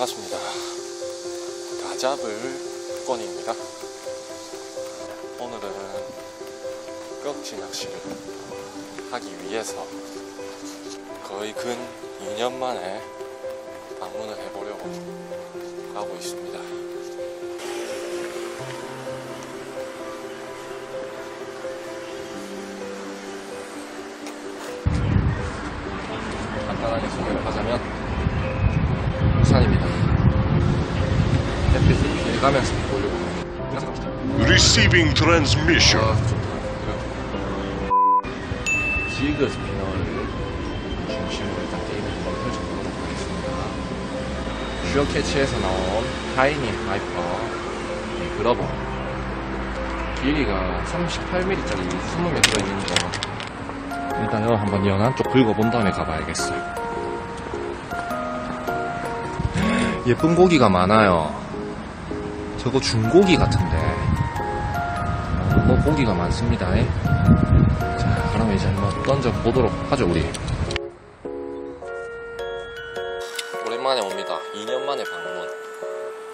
반갑습니다. 가잡을 권입니다. 오늘은 꺽지 낚시를 하기 위해서 거의 근 2년 만에 방문을 해보려고 하고 있습니다. 간단하게 소개를 하자면 부 산입니다. 햇빛이 길 가면서 보려고 합니다. Receiving transmission. 아, 좋다. 지그 스피너를 중심으로 일단 게임을 한번 펼쳐보도록 하겠습니다. 슈어 캐치에서 나온 타이니 하이퍼 이 그러버 길이가 38mm짜리 20개 들어있는데 일단은 한번 연한 쪽 긁어본 다음에 가봐야겠어요. 예쁜 고기가 많아요. 저거 중고기 같은데. 어, 뭐 고기가 많습니다. 예. 자, 그러면 이제 한번 던져 보도록 하죠, 우리. 오랜만에 옵니다. 2년 만에 방문.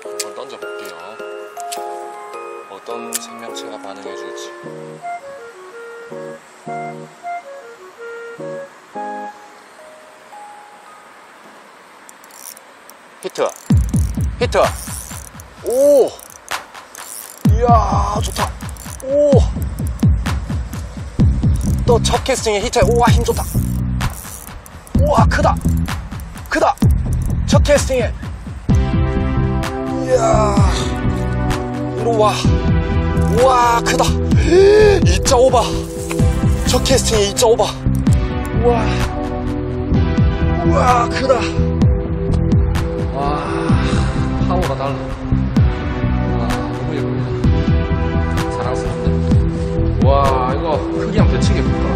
한번 던져 볼게요. 어떤 생명체가 반응해줄 히트! 오! 이야, 좋다. 오! 또첫 캐스팅에 히트. 우와, 힘 좋다. 우와, 크다. 크다. 첫 캐스팅에. 이야. 이리 와. 우와, 크다. 2.5바. 첫 캐스팅에 2.5바. 우와. 우와, 크다. 와, 파워가 달라. 와, 너무 예쁩니다. 사랑스럽네. 와, 이거 크기 한번 볼까?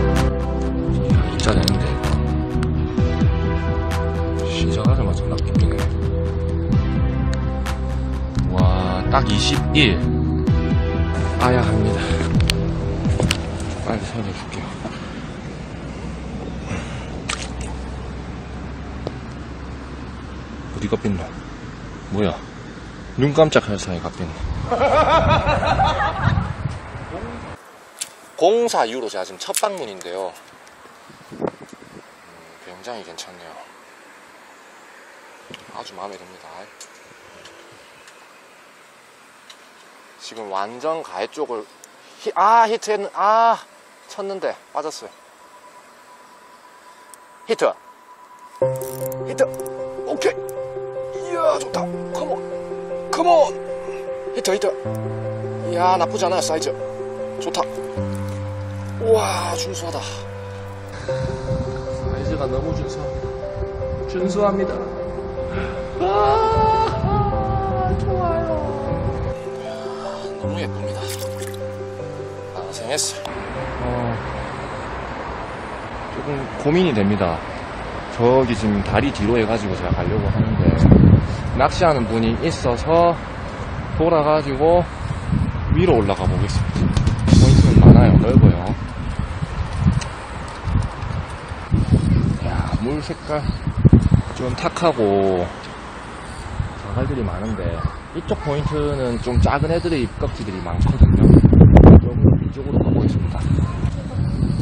진짜 되는데. 시작하자마자 낚이네. 와, 딱 21. 아야 합니다. 빨리 살려줄게요. 어디가 뺐노? 뭐야? 눈 깜짝할 사이에 갔겠네. 공사 이후로 제가 지금 첫 방문인데요. 음, 굉장히 괜찮네요. 아주 마음에 듭니다. 지금 완전 가해 쪽을 히, 아 히트 했는 아 쳤는데 빠졌어요. 히트 히트 오케이 이야 좋다 컴온 히트 히트 이야 나쁘지 않아요 사이즈. 좋다. 우와 준수하다. 사이즈가 너무 준수합니다 준수합니다. 아, 좋아요. 이야, 너무 예쁩니다. 방생했어요 어, 조금 고민이 됩니다. 저기 지금 다리 뒤로 해가지고 제가 가려고 하는데 낚시하는 분이 있어서 돌아가지고 위로 올라가 보겠습니다. 포인트는 많아요. 넓어요. 야, 물 색깔 좀 탁하고 자갈들이 많은데 이쪽 포인트는 좀 작은 애들의 껍질들이 많거든요. 그럼 이쪽으로 가보겠습니다.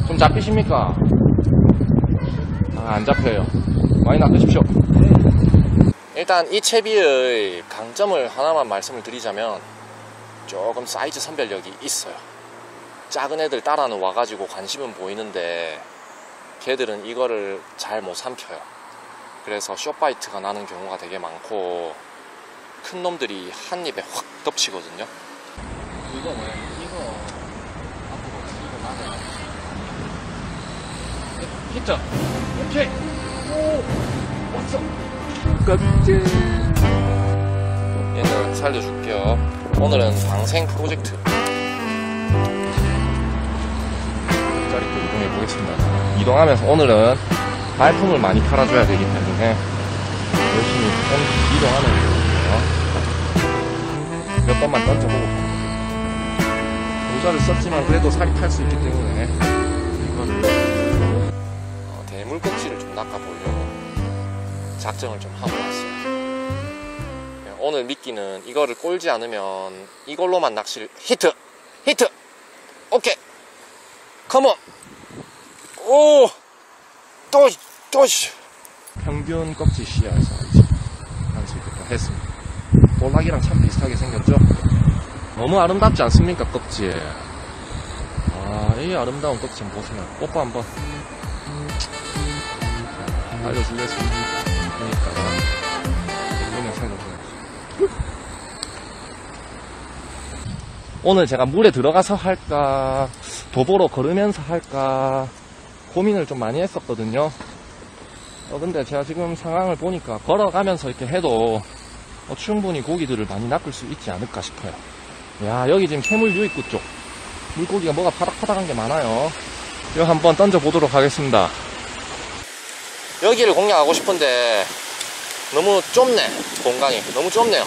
좀 잡히십니까? 아, 안 잡혀요. 많이 낚으십시오. 일단 이 채비의 강점을 하나만 말씀을 드리자면 조금 사이즈 선별력이 있어요. 작은 애들 따라는 와가지고 관심은 보이는데 걔들은 이거를 잘 못 삼켜요. 그래서 숏바이트가 나는 경우가 되게 많고 큰 놈들이 한 입에 확 덮치거든요. 이거 뭐야? 이거 앞으로 이거 나는 히트 오케이 오 왔어 껍질 얘는 살려줄게요. 오늘은 방생 프로젝트. 자리로 이동해 보겠습니다. 이동하면서 오늘은 발품을 많이 팔아줘야 되기 때문에 열심히 온- 이동하면서 볼게요. 몇 번만 던져보고 모자를 썼지만 그래도 살이 탈수 있기 때문에 이거를 어, 대물꼭지를 좀 낚아보려고 작정을 좀 하고 왔어요. 오늘 미끼는 이거를 꼴지 않으면 이걸로만 낚시를 히트! 히트! 오케이! 컴온! 오 또 또 평균 껍질 시야에서 이제 한수부터 했습니다. 볼락이랑 참 비슷하게 생겼죠? 너무 아름답지 않습니까 껍질? 아이 아름다운 껍질 보세요. 뽀뽀 한번. 자, 알려주겠습니다 오늘 제가 물에 들어가서 할까 도보로 걸으면서 할까 고민을 좀 많이 했었거든요. 어, 근데 제가 지금 상황을 보니까 걸어가면서 이렇게 해도 어, 충분히 고기들을 많이 낚을 수 있지 않을까 싶어요. 야 여기 지금 해물 유입구 쪽. 물고기가 뭐가 파닥파닥한 게 많아요. 이거 한번 던져 보도록 하겠습니다. 여기를 공략하고 싶은데 너무 좁네 공간이. 너무 좁네요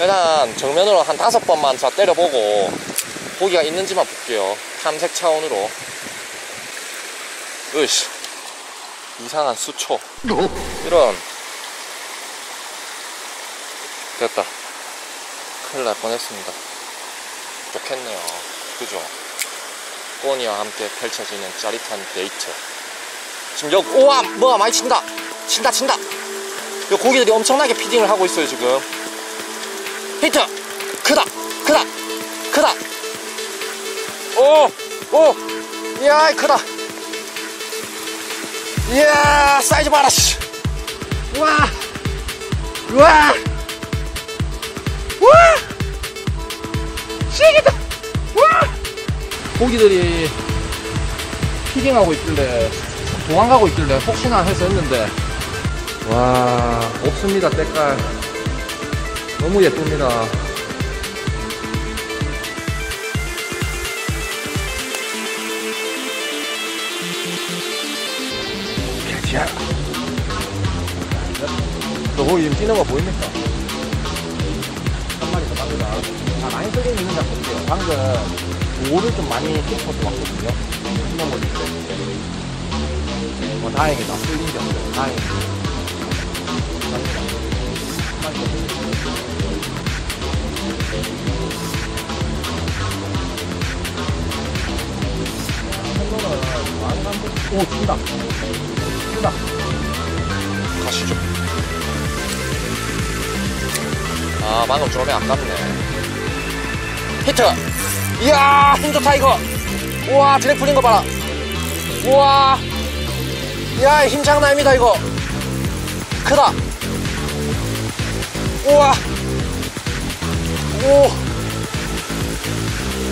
일단 정면으로 한 다섯 번만 자 때려보고 고기가 있는지만 볼게요. 탐색 차원으로. 으씨. 이상한 수초. 이런. 됐다. 큰일 날 뻔했습니다. 좋겠네요. 그죠? 꼬니와 함께 펼쳐지는 짜릿한 데이트. 지금 여기 우와 뭐가 많이 친다. 친다 친다. 요 고기들이 엄청나게 피딩을 하고 있어요 지금 히트. 크다 크다 크다. 오오. 이야 크다. 이야 사이즈 봐라 씨. 우와 우와. 우와. 시기다. 우와. 고기들이 피딩하고 있길래 도망가고 있길래 혹시나 해서 했는데 와 없습니다 때깔 너무 예쁩니다 자, 저 거기 지금 뛰는 거 보입니까? 한 마리 더 갑니다. 아, 많이 쓰고 있는 것 같은데요. 방금 돌을 좀 많이 짚어서 왔거든요. 뛰는 거 있어요. 어, 다행이다. 쓸린 게 없어요. 다행이다. 오, 친다. 친다. 가시죠. 아, 방금 좀에 아깝네. 히트! 이야, 힘 좋다, 이거! 우와, 드랙 풀린 거 봐라. 우와! 이야, 힘 장난 아닙니다, 이거. 크다. 우와! 오!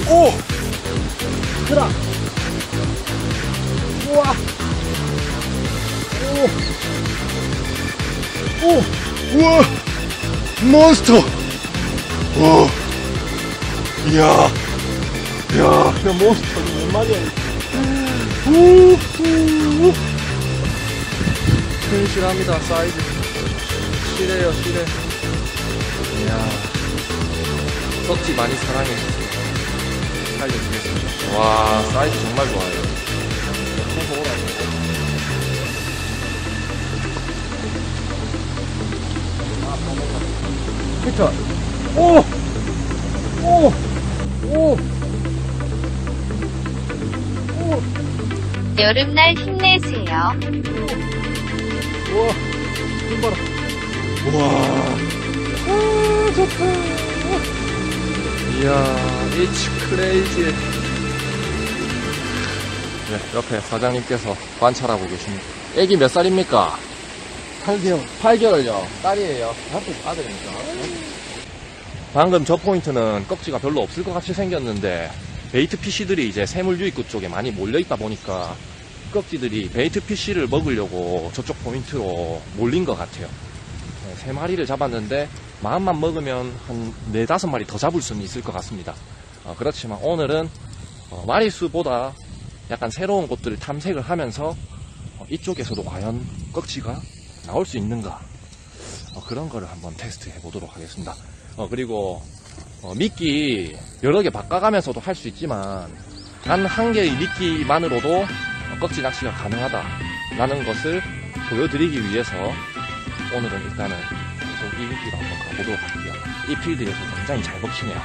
오! 크다. 우와! 오! 오! 우와! 몬스터! 오! 이야! 야! 그 몬스터는 몇 마리야? 튼실합니다 사이즈 실해요 실해 이야 썩지 많이 사랑해 살려주겠습니다 와 사이즈 정말 좋아요 히터 오! 오! 오! 여름날 힘내세요. 우와, 힘 봐라. 우와. 아, 좋다. 이야, it's crazy. 네, 옆에 사장님께서 관찰하고 계십니다. 애기 몇 살입니까? 8개월. 8개월요. 딸이에요. 아들입니까? 방금 저 포인트는 꺽지가 별로 없을 것 같이 생겼는데 베이트 피쉬들이 이제 새물 유입구 쪽에 많이 몰려 있다 보니까 꺽지들이 베이트 피쉬를 먹으려고 저쪽 포인트로 몰린 것 같아요. 네, 세 마리를 잡았는데 마음만 먹으면 한 네 다섯 마리 더 잡을 수는 있을 것 같습니다. 어, 그렇지만 오늘은 어, 마리수보다 약간 새로운 곳들을 탐색을 하면서 어, 이쪽에서도 과연 꺽지가 나올 수 있는가 어, 그런 거를 한번 테스트 해 보도록 하겠습니다. 어, 그리고 어, 미끼 여러 개 바꿔가면서도 할 수 있지만 단 한 개의 미끼만으로도 어, 꺽지 낚시가 가능하다라는 것을 보여드리기 위해서 오늘은 일단은 계속 이 위로 한번 가보도록 할게요. 이 필드에서 굉장히 잘 먹히네요.